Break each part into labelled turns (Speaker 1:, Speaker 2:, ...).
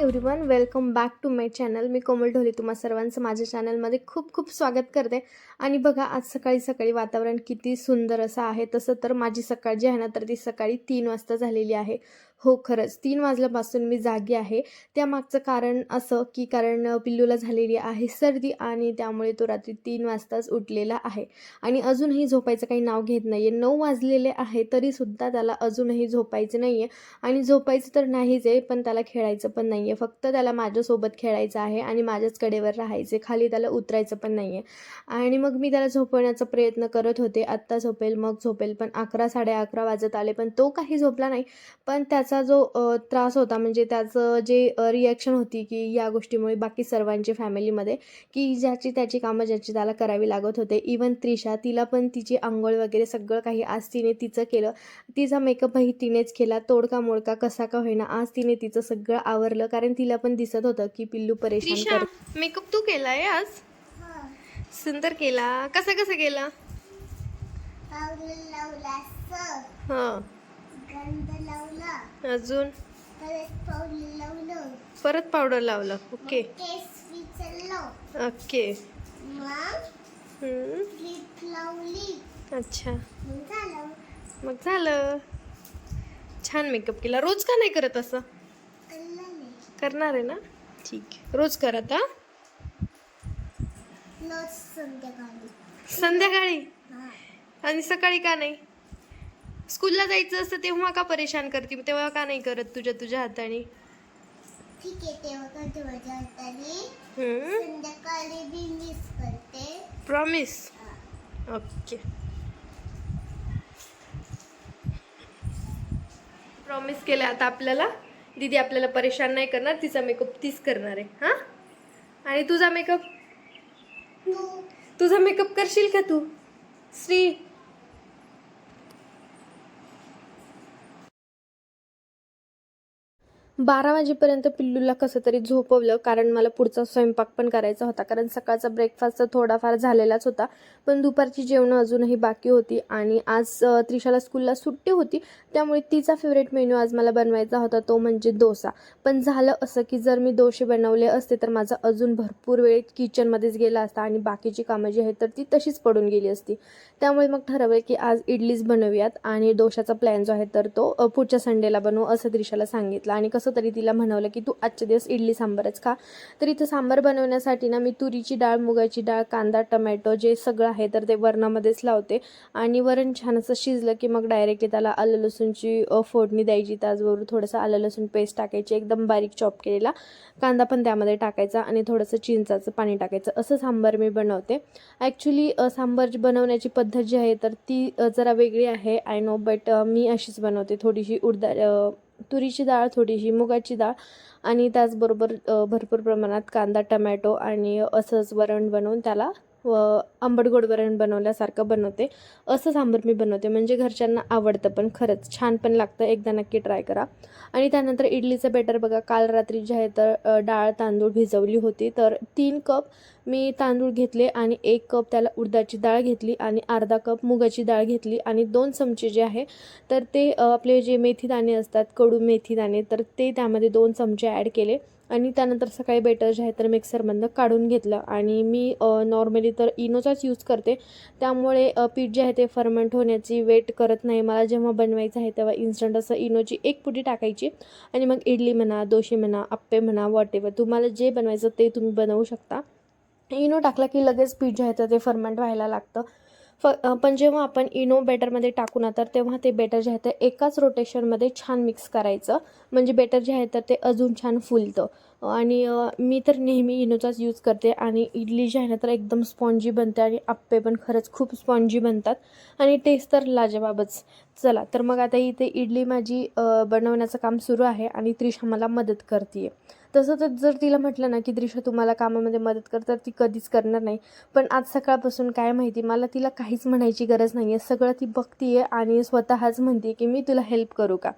Speaker 1: Everyone welcome back to my channel मी कोमल ढोले तुम्हा सर्वांचं माझ्या चॅनलमध्ये खूप खूप स्वागत करते. आणि बघा आज सकाळी सकाळी वातावरण किती सुंदर असं आहे. तसं तर माझी सकाळ जी आहे ना तर ती सकाळी तीन वाजता झालेली आहे. हो खरंच. तीन वाजल्यापासून मी जागी आहे. त्यामागचं कारण असं की कारण पिल्लूला झालेली आहे सर्दी आणि त्यामुळे तो रात्री तीन वाजताच उठलेला आहे. आणि अजूनही झोपायचं काही नाव घेत नाही आहे नऊ वाजलेले आहे तरीसुद्धा त्याला अजूनही झोपायचं नाही आहे आणि झोपायचं तर नाहीच आहे पण त्याला खेळायचं पण नाही आहे फक्त त्याला माझ्यासोबत खेळायचं आहे आणि माझ्याच कडेवर राहायचे खाली त्याला उतरायचं पण नाही आहे आणि मग मी त्याला झोपवण्याचा प्रयत्न करत होते. आत्ता झोपेल मग झोपेल पण अकरा साडे अकरा वाजत आले पण तो काही झोपला नाही. पण त्याच जो अ, त्रास होता म्हणजे त्याचं जे रिॲक्शन होती की या गोष्टीमुळे बाकी सर्वांची फॅमिलीमध्ये की ज्याची त्याची कामं ज्याची त्याला करावी लागत होते. इवन त्रिशा तिला पण तिची आंघोळ वगैरे सगळं काही आज तिने तिचं केलं. तिचा मेकअपही तिनेच केला. तोडका मोडका कसा का होईना आज तिने तिचं सगळं आवरलं. कारण तिला पण दिसत होतं की पिल्लू परेशान कर मेकअप तू केलाय आज? सुंदर केला. कसा कसा केला? हां. अजून?
Speaker 2: परत पावडर लावलं.
Speaker 1: ओके ओके अच्छा.
Speaker 2: मग झालं.
Speaker 1: मग झालं छान मेकअप केला. रोज का नाही करत असं? करणार आहे ना? ठीक आहे. रोज करत हा?
Speaker 2: संध्याकाळी.
Speaker 1: संध्याकाळी? आणि सकाळी का नाही? स्कूलला जायचं असतं तेव्हा का परेशान करते? तेव्हा का नाही करत तुझ्या तुझ्या हाताने?
Speaker 2: ठीक आहे तेव्हा करते माझ्या हाताने? संध्याकाळी बी मिस करते.
Speaker 1: प्रॉमिस. ओके प्रॉमिस केलं आता आपल्याला? दीदी आपल्याला परेशान नाही करणार तिचा मेकअप तीच करणार आहे. हां? आणि तुझा मेकअप
Speaker 2: तू.
Speaker 1: तुझा मेकअप करशील का तू? श्री बारा वाजेपर्यंत पिल्लूला कसं तरी झोपवलं कारण मला पुढचा स्वयंपाक पण करायचा होता. कारण सकाळचा ब्रेकफास्ट तर थोडाफार झालेलाच होता. पण दुपारची जेवणं अजूनही बाकी होती आणि आज त्रिशाला स्कूलला सुट्टी होती. त्यामुळे तिचा फेवरेट मेन्यू आज मला बनवायचा होता तो म्हणजे डोसा. पण झालं असं की जर मी डोसे बनवले असते तर माझा अजून भरपूर वेळ किचनमध्येच गेला असता आणि बाकीची कामं जी आहेत तर ती तशीच पडून गेली असती. त्यामुळे मग ठरवलं की आज इडलीच बनवूयात आणि डोशाचा प्लॅन जो आहे तर तो पुढच्या संडेला बनवू असं त्रिशाला सांगितलं. आणि कसं तरी तिला म्हणवलं की तू आजचे दिवस इडली सांबारच खा. तर इथं सांबार बनवण्यासाठी ना मी तुरीची डाळ मुगाची डाळ कांदा टमॅटो जे सगळं आहे तर ते वरणामध्येच लावते. आणि वरण छान असं शिजलं की मग डायरेक्टली त्याला आलं लसूणची फोडणी द्यायची. त्याचबरोबर थोडंसं आलं लसूण पेस्ट टाकायची एकदम बारीक चॉप केलेला. कांदा पण त्यामध्ये टाकायचा आणि थोडंसं चिंचाचं पाणी टाकायचं. असं सांबार मी बनवते. ॲक्च्युली सांबार जी बनवण्याची पद्धत जी आहे तर ती जरा वेगळी आहे. आय नो बट मी अशीच बनवते. थोडीशी उडदा तुरीची डाळ थोडीशी मुगाची डाळ आणि त्याचबरोबर भरपूर प्रमाणात कांदा टमॅटो आणि असंच वरण बनवून त्याला व आंबट गोडवरण बनवल्यासारखं बनवते. असं सांबार मी बनवते. म्हणजे घरच्यांना आवडतं पण खरंच छान पण लागतं. एकदा नक्की ट्राय करा. आणि त्यानंतर इडलीचं बेटर बघा. काल रात्री जे आहे तर डाळ तांदूळ भिजवली होती. तर तीन कप मी तांदूळ घेतले आणि एक कप त्याला उडदाची डाळ घेतली आणि अर्धा कप मुगाची डाळ घेतली आणि दोन चमचे जे आहे तर ते आपले जे मेथी दाणे असतात कडू मेथी दाणे तर ते त्यामध्ये दोन चमचे ॲड केले. आणि त्यानंतर सकाळी बेटर जे आहे तर मिक्सरमधनं काढून घेतलं. आणि मी नॉर्मली तर इनोचाच यूज करते. त्यामुळे पीठ जे आहे ते फर्मेंट होण्याची वेट करत नाही. मला जेव्हा बनवायचं आहे तेव्हा इन्स्टंट असं इनोची एक पुटी टाकायची. आणि मग इडली म्हणा दोशी म्हणा आप्पे म्हणा वॉट एव्हर तुम्हाला जे बनवायचं ते तुम्ही बनवू शकता. इनो टाकला की लगेच पीठ जे आहे तर ते फर्मेंट व्हायला लागतं. फ पण जेव्हा आपण इनो बेटरमध्ये टाकू ना तर तेव्हा ते बेटर जे आहे ते एकाच रोटेशनमध्ये छान मिक्स करायचं. म्हणजे बेटर जे आहे तर ते अजून छान फुलतं. आणि मी तर नेहमी इनोचाच यूज करते आणि इडली जी आहे ना तर एकदम स्पॉन्जी बनते आणि आप्पे पण खरंच खूप स्पॉन्जी बनतात. आणि टेस्ट तर लाजवाबच. चला तर मग आता इथे इडली माझी बनवण्याचं काम सुरू आहे आणि त्रिशा मला मदत करते आहे तसं तर जर तिला म्हटलं ना की त्रिशा तुम्हाला कामामध्ये मदत करतात तर ती कधीच करणार नाही. पण आज सकाळपासून काय माहिती मला तिला काहीच म्हणायची गरज नाही आहे सगळं ती बघतीये आणि स्वतःच म्हणते की मी तुला हेल्प करू का?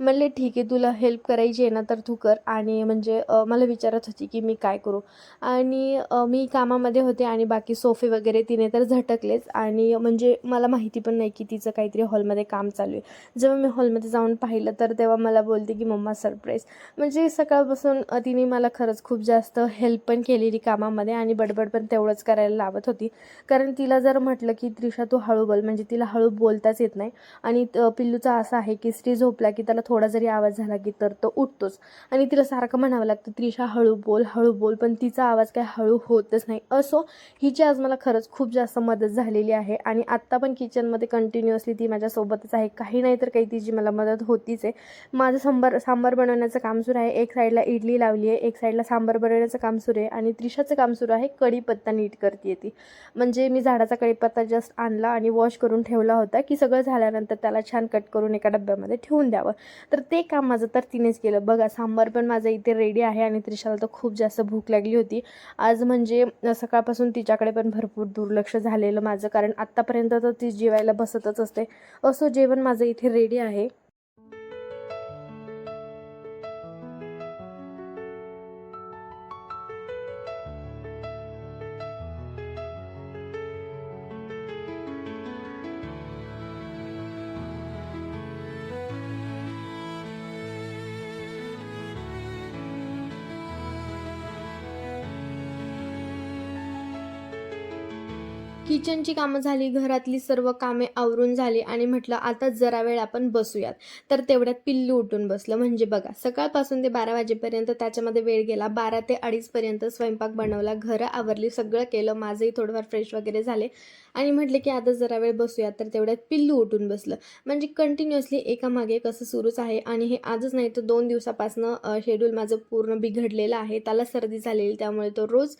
Speaker 1: म्हणले ठीक आहे तुला हेल्प करायची आहे ना तर तू कर. आणि म्हणजे मला विचारत होती की मी काय करू? आणि मी कामामध्ये होते आणि बाकी सोफे वगैरे तिने तर झटकलेच. आणि म्हणजे मला माहिती पण नाही की तिचं काहीतरी हॉलमध्ये काम चालू आहे. जेव्हा मी हॉलमध्ये जाऊन पाहिलं तर तेव्हा मला बोलते की मम्मा सरप्राईज म्हणजे सकाळपासून तिने मला खरंच खूप जास्त हेल्प पण केलेली कामामध्ये आणि बडबड पण तेवढंच करायला लावत होती. कारण तिला जर म्हटलं की त्रिशा तू हळू बोल. म्हणजे तिला हळू बोलताच येत नाही. आणि त- पिल्लूचा असा आहे की स्त्री झोपला की त्याला थोडा जरी आवाज झाला की तर तो उठतोच. आणि तिला सारखं म्हणावं लागतं त्रिशा हळू बोल हळू बोल. पण तिचा आवाज काय हळू होतच नाही. असो हिची आज मला खरंच खूप जास्त मदत झालेली आहे. आणि आत्ता पण किचनमध्ये कंटिन्युअसली ती माझ्यासोबतच आहे. काही नाही तर काही तिची मला मदत होतीच आहे. माझं सांबार सांबार बनवण्याचं काम सुरू आहे. एक साईडला इडली लावली आहे एक साईडला सांबार बनवण्याचं काम सुरू आहे आणि त्रिशाचं काम सुरू आहे. कढीपत्ता नीट करते ती. म्हणजे मी झाडाचा कढीपत्ता जस्ट आणला आणि वॉश करून ठेवला होता की सगळं झाल्यानंतर त्याला छान कट करून एका डब्यामध्ये ठेवून द्यावं. तर ते काम माझं तर तिनेच केलं. बघा सांबार पण माझं इथे रेडी आहे आणि त्रिशाला तर खूप जास्त भूक लागली होती. आज म्हणजे सकाळपासून तिच्याकडे पण भरपूर दुर्लक्ष झालेलं माझं. कारण आत्तापर्यंत तर ती जेवायला बसतच असते. असो जेवण माझं इथे रेडी आहे. किचनची कामं झाली घरातली सर्व कामे आवरून झाली आणि म्हटलं आता जरा वेळ आपण बसूयात. तर तेवढ्यात पिल्लू उठून बसलं. म्हणजे बघा सकाळपासून ते बारा वाजेपर्यंत त्याच्यामध्ये वेळ गेला. बारा ते अडीचपर्यंत स्वयंपाक बनवला. घरं आवरली सगळं केलं. माझंही थोडंफार फ्रेश वगैरे झाले. आणि म्हटले की आता जरा वेळ बसूयात तर तेवढ्यात पिल्लू उठून बसलं. म्हणजे कंटिन्युअसली एकामागे कसं सुरूच आहे आणि हे आजच नाही तर दोन दिवसापासनं शेड्यूल माझं पूर्ण बिघडलेलं आहे. त्याला सर्दी झालेली त्यामुळे तो रोज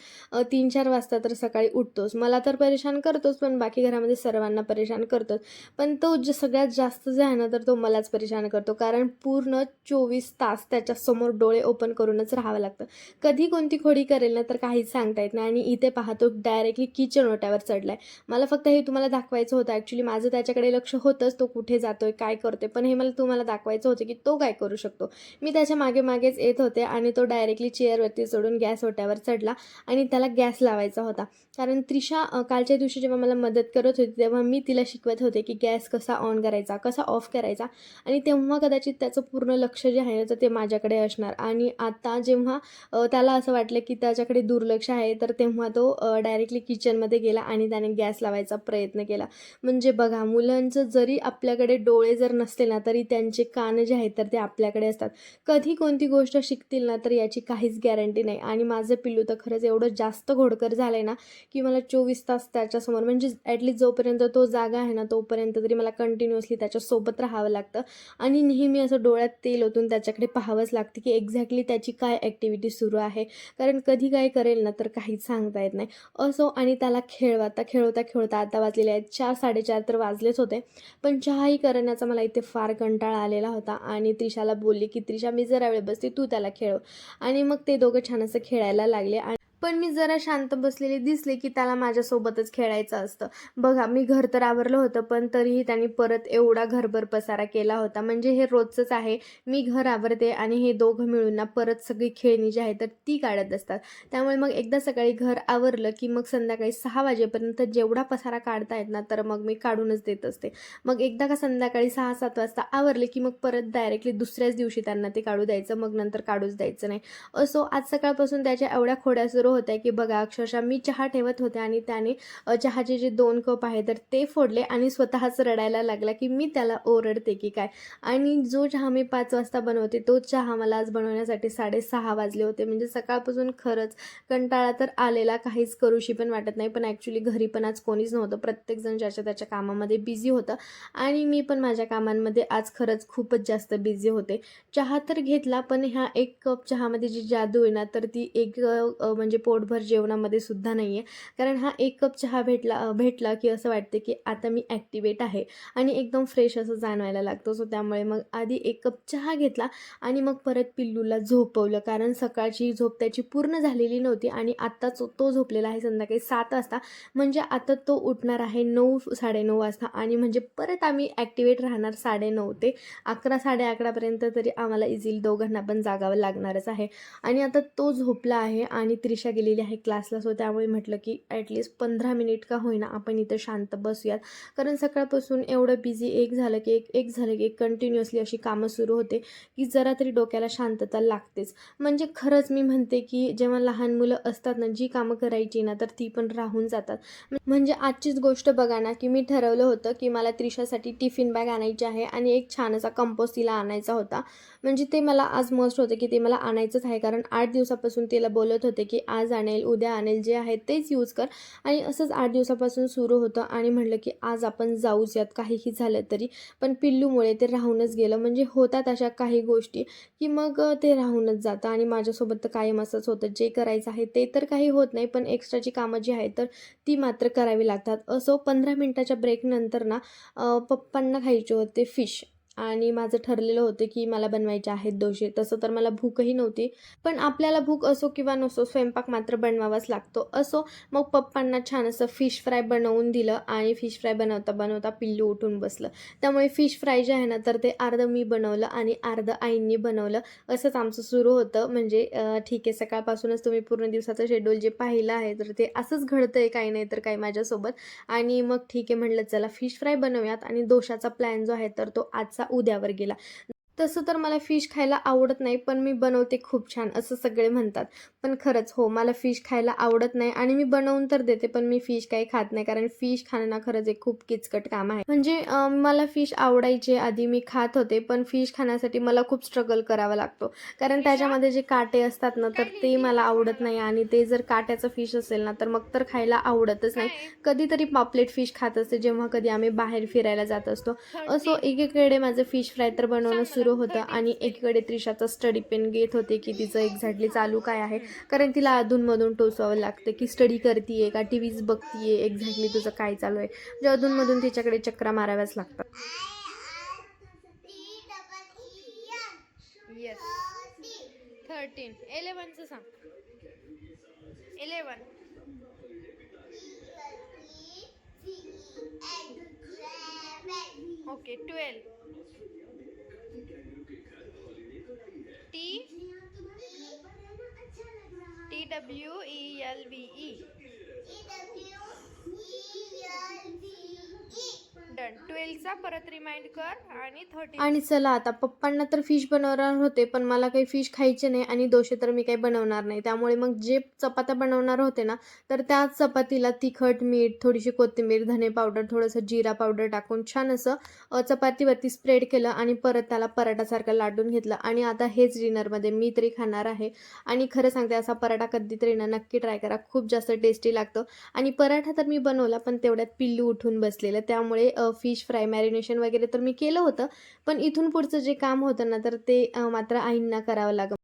Speaker 1: तीन चार वाजता तर सकाळी उठतोच. मला तर परेशान करतोच पण बाकी घरामध्ये सर्वांना परेशान करतोच. पण तो जे सगळ्यात जास्त जे आहे ना तर तो मलाच परेशान करतो. कारण पूर्ण चोवीस तास त्याच्यासमोर डोळे ओपन करूनच राहावं लागतं. कधी कोणती खोडी करेल ना तर काहीच सांगता येत नाही. आणि इथे पाहतो डायरेक्टली किचन ओट्यावर चढलाय. मला फक्त हे तुम्हाला दाखवायचं होतं. ॲक्च्युली माझं त्याच्याकडे लक्ष होतंच तो कुठे जातोय काय करतोय. पण हे मला तुम्हाला दाखवायचं होतं की तो काय करू शकतो. मी त्याच्यामागे मागेच येत होते आणि तो डायरेक्टली चेअरवरती चढून गॅस ओट्यावर चढला आणि त्याला गॅस लावायचा होता. कारण त्रिशा कालच्या दिवशी जेव्हा मला मदत करत होती तेव्हा मी तिला शिकवत होते की गॅस कसा ऑन करायचा कसा ऑफ करायचा. आणि तेव्हा कदाचित त्याचं पूर्ण लक्ष जे आहे ना तर ते माझ्याकडे असणार. आणि आता जेव्हा त्याला असं वाटलं की त्याच्याकडे दुर्लक्ष आहे तर तेव्हा तो डायरेक्टली किचनमध्ये गेला आणि त्याने गॅस लावायचा. प्रयत्न केला. म्हणजे बघा मुलांचं जरी आपल्याकडे डोळे जर नसले ना तरी त्यांचे कान जे आहेत तर ते आपल्याकडे असतात. कधी कोणती गोष्ट शिकतील ना तर याची काहीच गॅरंटी नाही. आणि माझं पिल्लू तर खरंच एवढं जास्त घोडकर झालं आहे ना की मला चोवीस तास त्याच्यासमोर म्हणजे ॲटलीस्ट जोपर्यंत तो जागा आहे ना तोपर्यंत तरी मला कंटिन्युअसली त्याच्यासोबत राहावं लागतं. आणि नेहमी असं डोळ्यात तेल ओतून त्याच्याकडे पाहावंच लागतं की एक्झॅक्टली त्याची काय ॲक्टिव्हिटी सुरू आहे. कारण कधी काय करेल ना तर काहीच सांगता येत नाही. असो आणि त्याला खेळवता खेळवता खेळवता आता वाजलेले आहेत चार साडेचार तर वाजलेच होते. पण चहाही करण्याचा मला इथे फार कंटाळा आलेला होता आणि त्रिशाला बोलली की त्रिशा मी जरा वेळ बसते तू त्याला खेळव. आणि मग ते दोघं छान असं खेळायला लागले आणि पण मी जरा शांत बसलेली दिसले की त्याला माझ्यासोबतच खेळायचं असतं. बघा मी घर तर आवरलं होतं पण तरीही त्यांनी परत एवढा घरभर पसारा केला होता. म्हणजे हे रोजचंच आहे. मी घर आवरते आणि हे दोघं मिळून ना परत सगळी खेळणी जी आहे तर ती काढत असतात. त्यामुळे मग एकदा सकाळी घर आवरलं की मग संध्याकाळी सहा वाजेपर्यंत जेवढा पसारा काढता येत ना तर मग मी काढूनच देत असते. मग एकदा का संध्याकाळी सहा सात वाजता आवरले की मग परत डायरेक्टली दुसऱ्याच दिवशी त्यांना ते काढू द्यायचं मग नंतर काढूच द्यायचं नाही. असो आज सकाळपासून त्याच्या एवढ्या खोड्या सुरू होत्या की बघा अक्षरशः मी चहा ठेवत होते आणि त्याने चहाचे जे दोन कप आहे तर ते फोडले आणि स्वतःच रडायला लागला की मी त्याला ओरडते की काय. आणि जो चहा मी पाच वाजता बनवते तो चहा मला आज बनवण्यासाठी साडेसहा वाजले होते. म्हणजे सकाळपासून खरंच कंटाळा तर आलेला काहीच करूशी पण वाटत नाही. पण ॲक्च्युली घरी पण आज कोणीच नव्हतं. प्रत्येकजण ज्याच्या त्याच्या कामामध्ये बिझी होतं. आणि मी पण माझ्या कामांमध्ये आज खरंच खूपच जास्त बिझी होते. चहा तर घेतला पण ह्या एक कप चहामध्ये जी जादू आहे ना तर ती एक म्हणजे म्हणजे पोटभर जेवणामध्ये सुद्धा नाही आहे कारण हा एक कप चहा भेटला भेटला की असं वाटते की आता मी ॲक्टिवेट आहे आणि एकदम फ्रेश असं जाणवायला लागतो. सो त्यामुळे मग आधी एक कप चहा घेतला आणि मग परत पिल्लूला झोपवलं. कारण सकाळची झोप त्याची पूर्ण झालेली नव्हती आणि आत्ताच तो झोपलेला आहे संध्याकाळी सात वाजता. म्हणजे आता तो उठणार आहे नऊ साडेनऊ वाजता आणि म्हणजे परत आम्ही ॲक्टिवेट राहणार साडेनऊ ते अकरा साडे अकरापर्यंत तरी आम्हाला इझिली दोघांना पण जागावं लागणारच आहे. आणि आता तो झोपला आहे आणि त्रिशा गेलेली आहे क्लासला सो त्यामुळे म्हटलं की ॲटलिस्ट पंधरा मिनिट का होईना आपण इथं शांत बसूयात. कारण सकाळपासून एवढं बिझी एक झालं की एक एक झालं की एक कंटिन्युअसली अशी कामं सुरू होते की जरा तरी डोक्याला शांतता लागतेच. म्हणजे खरंच मी म्हणते की जेव्हा लहान मुलं असतात ना जी कामं करायची ना तर ती पण राहून जातात. म्हणजे आजचीच गोष्ट बघा ना की मी ठरवलं होतं की मला त्रिशासाठी टिफिन बॅग आणायची आहे आणि एक छान असा कंपोस्ट तिला आणायचा होता. म्हणजे ते मला आज मस्ट होतं की ते मला आणायचंच आहे. कारण आठ दिवसापासून तिला बोलत होते की आज आणेल उद्या आणेल जे आहे तेच यूज कर. आणि असंच आठ दिवसापासून सुरू होतं आणि म्हटलं की आज आपण जाऊच यात. काहीही झालं तरी. पण पिल्लूमुळे ते राहूनच गेलं. म्हणजे होतात अशा काही गोष्टी की मग ते राहूनच जातं. आणि माझ्यासोबत तर कायम असंच होतं. जे करायचं आहे ते तर काही होत नाही. पण एक्स्ट्राची कामं जी आहेत तर ती मात्र करावी लागतात. असो पंधरा मिनटाच्या ब्रेकनंतर ना पप्पांना खायचे होते फिश आणि माझं ठरलेलं होतं की मला बनवायचे आहेत दोषे तसं तर मला भूकही नव्हती पण आपल्याला भूक असो किंवा नसो स्वयंपाक मात्र बनवावाच लागतो. असो मग पप्पांना छान असं फिश फ्राय बनवून दिलं आणि फिश फ्राय बनवता बनवता पिल्लू उठून बसलं. त्यामुळे फिश फ्राय जे आहे ना तर ते अर्धं मी बनवलं आणि अर्धं आईंनी बनवलं. असंच आमचं सुरू होतं. म्हणजे ठीक आहे सकाळपासूनच तुम्ही पूर्ण दिवसाचं शेड्यूल जे पाहिलं आहे तर ते असंच घडतं आहे काही नाही तर काही माझ्यासोबत. आणि मग ठीक आहे म्हटलं चला फिश फ्राय बनवूयात आणि दोशाचा प्लॅन जो आहे तर तो आजचा उद्यावर गेला. तसं तर मला फिश खायला आवडत नाही पण मी बनवते खूप छान असं सगळे म्हणतात. पण खरंच हो मला फिश खायला आवडत नाही आणि मी बनवून तर देते पण मी फिश काही खात नाही कारण फिश खाणं ना खरंच एक खूप किचकट काम आहे. म्हणजे मला फिश आवडायचे आधी मी खात होते पण फिश खाण्यासाठी मला खूप स्ट्रगल करावा लागतो. कारण त्याच्यामध्ये जे काटे असतात ना तर ते मला आवडत नाही आणि ते जर काट्याचं फिश असेल ना तर मग तर खायला आवडतच नाही. कधीतरी पॉपलेट फिश खात असते जेव्हा कधी आम्ही बाहेर फिरायला जात असतो. असो एकीकडे माझं फिश फ्राय तर बनवणं सुरू होतं आणि एकीकडे त्रिशाचा स्टडी पेन घेत होते की तिचं एक्झॅक्टली चालू काय आहे. कारण तिला अधूनमधून टोचवावं लागतं की स्टडी करतीये का टी व्हीज बघतीये एक्झॅक्टली तुझं काय चालू आहे. म्हणजे अधूनमधून तिच्याकडे चक्रा माराव्याच लागतात. येस थर्टीन सांग. एलेवन ओके ट्वेल्व ट्वेल्वचा परत रिमाइंड कर आणि थर्टी आणि चला आता पप्पांना तर फिश बनवणार होते पण मला काही फिश खायचे नाही आणि दोषे तर मी काही बनवणार नाही. त्यामुळे मग जे चपात्या बनवणार होते ना तर त्या चपातीला तिखट मीठ थोडीशी कोथिंबीर धने पावडर थोडंसं जिरा पावडर टाकून छान असं चपातीवरती स्प्रेड केलं आणि परत त्याला पराठासारखं लाटून घेतलं. आणि आता हेच डिनरमध्ये मी तरी खाणार आहे. आणि खरं सांगते असा पराठा कधीतरी ना नक्की ट्राय करा. खूप जास्त टेस्टी लागतो. आणि पराठा तर मी बनवला पण तेवढ्यात पिल्लू उठून बसलेलं. त्यामुळे फिश फ्राय मॅरिनेशन वगैरे तर मी केलं होतं. पण इथून पुढचं जे काम होतं ना तर ते मात्र आईंना करावं लागलं.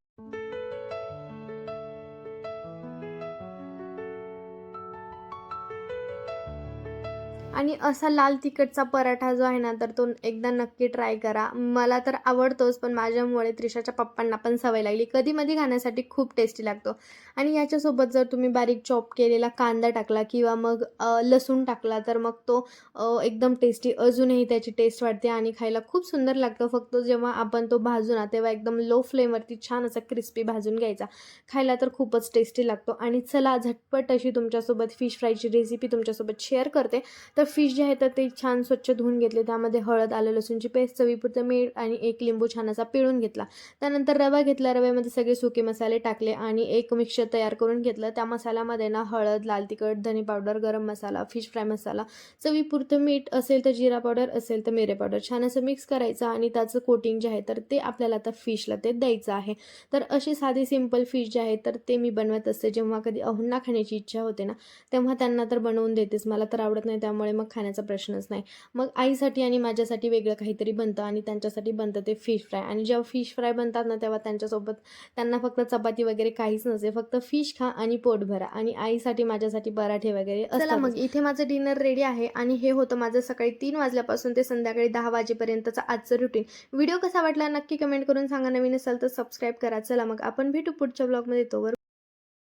Speaker 1: आणि असा लाल तिखटचा पराठा जो आहे ना तर तो एकदा नक्की ट्राय करा. मला तर आवडतोच पण माझ्यामुळे त्रिशाच्या पप्पांना पण सवय लागली. कधी मधी खाण्यासाठी खूप टेस्टी लागतो. आणि याच्यासोबत जर तुम्ही बारीक चॉप केलेला कांदा टाकला किंवा मग लसूण टाकला तर मग तो एकदम टेस्टी अजूनही त्याची टेस्ट वाढते आणि खायला खूप सुंदर लागतं. फक्त जेव्हा आपण तो भाजू ना तेव्हा एकदम लो फ्लेमवरती छान असा क्रिस्पी भाजून घ्यायचा. खायला तर खूपच टेस्टी लागतो. आणि चला झटपट अशी तुमच्यासोबत फिश फ्रायची रेसिपी तुमच्यासोबत शेअर करते. तर फिश जे आहे तर ते छान स्वच्छ धुवून घेतले. त्यामध्ये हळद आलं लसूणची पेस्ट चवीपुरतं मीठ आणि एक लिंबू छान असा पिळून घेतला. त्यानंतर रवा घेतला. रव्यामध्ये सगळे सुके मसाले टाकले आणि एक मिक्सर तयार करून घेतलं. त्या मसाल्यामध्ये ना हळद लाल तिखट धने पावडर गरम मसाला फिश फ्राय मसाला चवीपुरतं मीठ असेल तर जिरा पावडर असेल तर मिरे पावडर छान असं मिक्स करायचं आणि त्याचं कोटिंग जे आहे तर ते आपल्याला आता फिशला ते द्यायचं आहे. तर अशी साधी सिंपल फिश जे आहे तर ते मी बनवत असते. जेव्हा कधी अहुन्ना खाण्याची इच्छा होते ना तेव्हा त्यांना तर बनवून देतेच. मला तर आवडत नाही त्यामुळे मग खाण्याचा प्रश्नच नाही. मग आईसाठी आणि माझ्यासाठी वेगळं काहीतरी बनतं आणि त्यांच्यासाठी बनतं ते फिश फ्राय आणि जेव्हा फिश फ्राय बनतात ना तेव्हा त्यांच्यासोबत त्यांना फक्त चपाती वगैरे काहीच नसते. फक्त फिश खा आणि पोट भरा. आणि आईसाठी माझ्यासाठी पराठे वगैरे चला मग इथे माझं डिनर रेडी आहे आणि हे होतं माझं सकाळी तीन वाजल्यापासून ते संध्याकाळी दहा वाजेपर्यंतचं आजचं रुटीन व्हिडिओ कसा वाटला नक्की कमेंट करून सांगा. नवीन असाल तर सबस्क्राईब करा. चला मग आपण भेटू पुढच्या ब्लॉगमध्ये तोवर